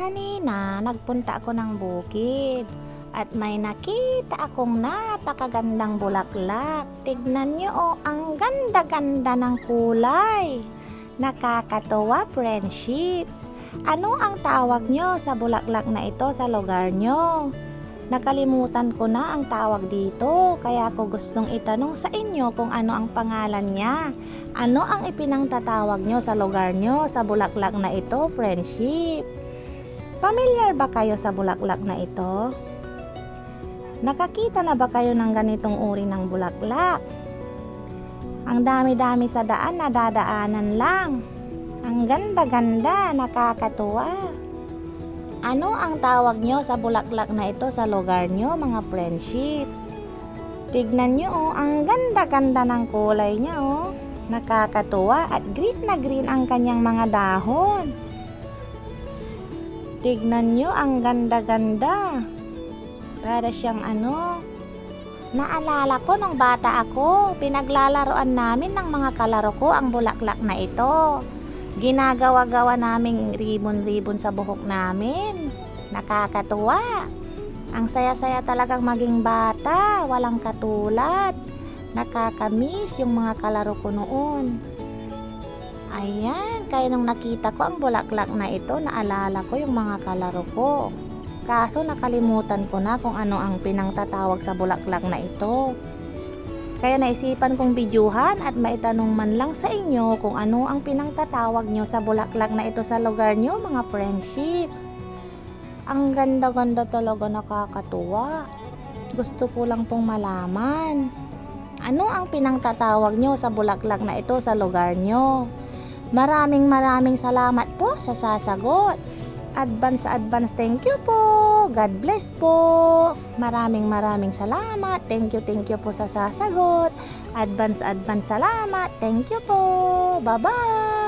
Kanina, nagpunta ako ng bukid at may nakita akong napakagandang bulaklak. Tignan niyo oh, ang ganda-ganda ng kulay. Nakakatuwa, friendships. Ano ang tawag nyo sa bulaklak na ito sa lugar nyo? Nakalimutan ko na ang tawag dito, kaya ko gustong itanong sa inyo kung ano ang pangalan niya. Ano ang ipinangtatawag nyo sa lugar nyo sa bulaklak na ito, friendship? Familiar ba kayo sa bulaklak na ito? Nakakita na ba kayo ng ganitong uri ng bulaklak? Ang dami-dami sa daan na dadaanan lang. Ang ganda-ganda, nakakatuwa. Ano ang tawag nyo sa bulaklak na ito sa lugar nyo, mga friendships? Tignan nyo, oh, ang ganda-ganda ng kulay niya, oh. Nakakatuwa at green na green ang kanyang mga dahon. Tignan nyo, ang ganda-ganda. Para siyang ano, naalala ko nung bata ako, pinaglalaroan namin ng mga kalaro ko ang bulaklak na ito. Ginagawa-gawa naming ribon-ribon sa buhok namin. Nakakatuwa. Ang saya-saya talagang maging bata, walang katulad. Nakakamiss yung mga kalaro ko noon. Ayan, kaya nung nakita ko ang bulaklak na ito, naalala ko yung mga kalaro ko. Kaso nakalimutan ko na kung ano ang pinangtatawag sa bulaklak na ito. Kaya naisipan kong bidyuhan at maitanong man lang sa inyo kung ano ang pinangtatawag nyo sa bulaklak na ito sa lugar nyo mga friendships. Ang ganda-ganda talaga nakakatuwa. Gusto ko lang pong malaman. Ano ang pinangtatawag nyo sa bulaklak na ito sa lugar nyo? Maraming maraming salamat po sa sasagot. Advance advance thank you po. God bless po. Maraming maraming salamat. Thank you thank you po sa sasagot. Advance advance salamat. Thank you po. Bye-bye.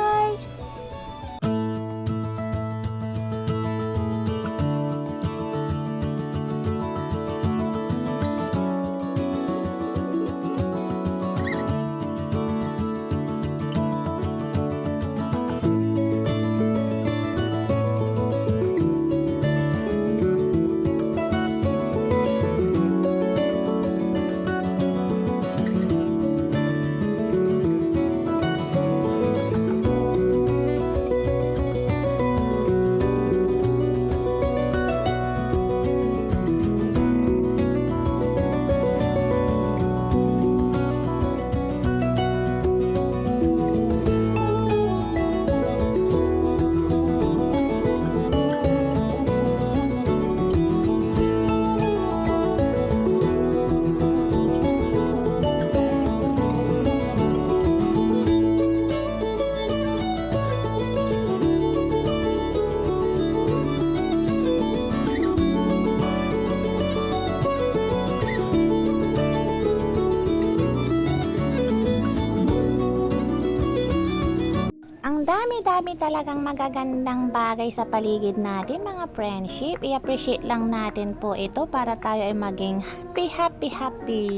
Dami-dami talagang magagandang bagay sa paligid natin mga friendship. I-appreciate lang natin po ito para tayo ay maging happy, happy, happy.